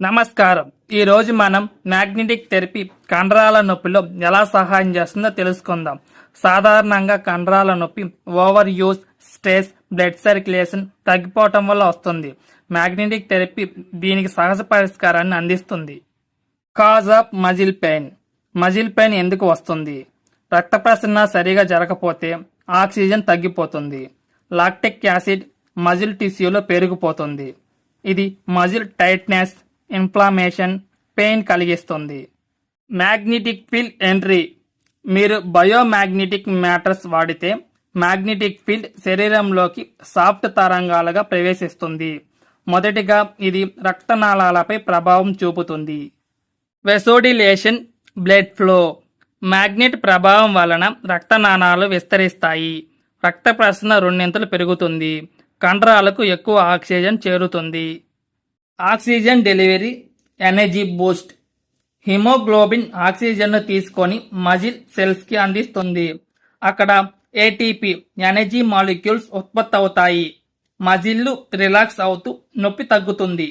నమస్కారం. ఈరోజు మనం మ్యాగ్నెటిక్ థెరపీ కండరాల నొప్పిలో ఎలా సహాయం చేస్తుందో తెలుసుకుందాం. సాధారణంగా కండరాల నొప్పి overuse stress blood circulation తగ్గిపోవటం వల్ల వస్తుంది. మ్యాగ్నెటిక్ థెరపీ దీనికి సహజ పరిష్కారాన్ని అందిస్తుంది. Cause of muscle pain. Muscle pain ఎందుకు వస్తుంది? రక్త ప్రసరణ సరిగా జరగకపోతే ఆక్సిజన్ తగ్గిపోతుంది. లాక్టిక్ యాసిడ్ మజిల్ టిష్యూలో పెరిగిపోతుంది. ఇది మజిల్ టైట్నెస్ ఇన్ఫ్లామేషన్ పెయిన్ కలిగిస్తుంది. మ్యాగ్నెటిక్ ఫీల్డ్ ఎంట్రీ మీరు బయోమాగ్నెటిక్ మ్యాటర్స్ వాడితే మ్యాగ్నెటిక్ ఫీల్డ్ శరీరంలోకి సాఫ్ట్ తరంగాలుగా ప్రవేశిస్తుంది. మొదటిగా ఇది రక్తనాళాలపై ప్రభావం చూపుతుంది. వెసోడిలేషన్ బ్లడ్ ఫ్లో మ్యాగ్నెట్ ప్రభావం వలన రక్తనాళాలు విస్తరిస్తాయి. రక్త ప్రసరణ రెండింతలు పెరుగుతుంది. కండరాలకు ఎక్కువ ఆక్సిజన్ చేరుతుంది. Oxygen delivery energy boost haemoglobin ఆక్సిజన్ను తీసుకొని మజిల్ సెల్స్కి అందిస్తుంది. అక్కడ ఏటీపీ ఎనర్జీ మాలిక్యూల్స్ ఉత్పత్తి అవుతాయి మజిల్లు రిలాక్స్ అవుతూ నొప్పి తగ్గుతుంది.